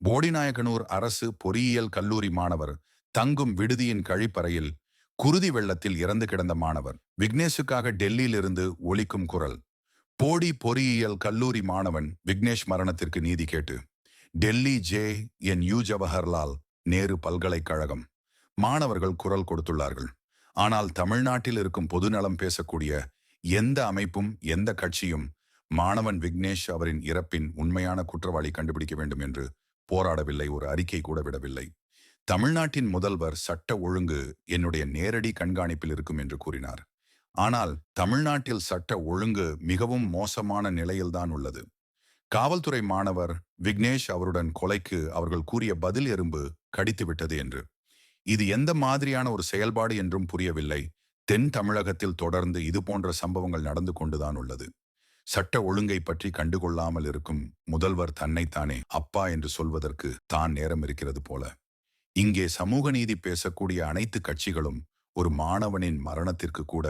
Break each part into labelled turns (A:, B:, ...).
A: போடிநாயக்கனூர் அரசு பொறியியல் கல்லூரி மாணவர் தங்கும் விடுதியின் கழிப்பறையில் குருதி வெள்ளத்தில் இறந்து கிடந்த மாணவர். விக்னேஷுக்காக டெல்லியிலிருந்து ஒலிக்கும் குரல். போடி பொறியியல் கல்லூரி மாணவன் விக்னேஷ் மரணத்திற்கு நீதி கேட்டு. Delhi J. N. U. Jawaharlal Nehru பல்கலைக்கழகம். மாணவர்கள் குரல் கொடுத்துள்ளார்கள். ஆனால் தமிழ்நாட்டில் இருக்கும் பொதுநலம் பேசக்கூடிய எந்த அமைப்பும் எந்த கட்சியும் மாணவன் விக்னேஷ் அவரின் இறப்பின் உண்மையான குற்றவாளி கண்டுபிடிக்க வேண்டும் என்று போராடவில்லை ஒரு அறிக்கை கூட விடவில்லை. தமிழ்நாட்டின் முதல்வர் சட்ட ஒழுங்கு என்னுடைய நேரடி கண்காணிப்பில் இருக்கும் என்று கூறினார். ஆனால் தமிழ்நாட்டில் சட்ட ஒழுங்கு மிகவும் மோசமான நிலையில்தான் உள்ளது. காவல்துறை மாணவர் விக்னேஷ் அவருடன் கொலைக்கு அவர்கள் கூறிய பதில் எறும்பு கடித்துவிட்டது என்று. இது எந்த மாதிரியான ஒரு செயல்பாடு என்றும் புரியவில்லை. தென் தமிழகத்தில் தொடர்ந்து இது போன்ற சம்பவங்கள் நடந்து கொண்டுதான் உள்ளது. சட்ட ஒழுங்கை பற்றி கண்டுகொள்ளாமல் இருக்கும் முதல்வர் தன்னைத்தானே அப்பா என்று சொல்வதற்கு தான் நேரம் இருக்கிறது போல. இங்கே சமூக நீதி பேசக்கூடிய அனைத்து கட்சிகளும் ஒரு மாணவனின் மரணத்திற்கு கூட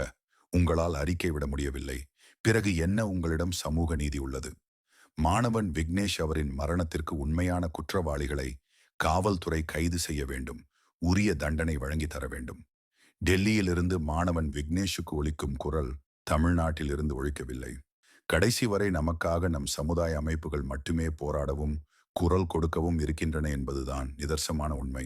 A: உங்களால் அறிக்கை விட முடியவில்லை. பிறகு என்ன உங்களிடம் சமூக நீதி உள்ளது? மாணவன் விக்னேஷ் அவரின் மரணத்திற்கு உண்மையான குற்றவாளிகளை காவல்துறை கைது செய்ய வேண்டும். உரிய தண்டனை வழங்கி தர வேண்டும். டெல்லியிலிருந்து மாணவன் விக்னேஷுக்கு ஒலிக்கும் குரல் தமிழ்நாட்டிலிருந்து ஒழிக்கவில்லை. கடைசி வரை நமக்காக நம் சமுதாய அமைப்புகள் மட்டுமே போராடவும் குரல் கொடுக்கவும் இருக்கின்றன என்பதுதான் நிதர்சமான உண்மை.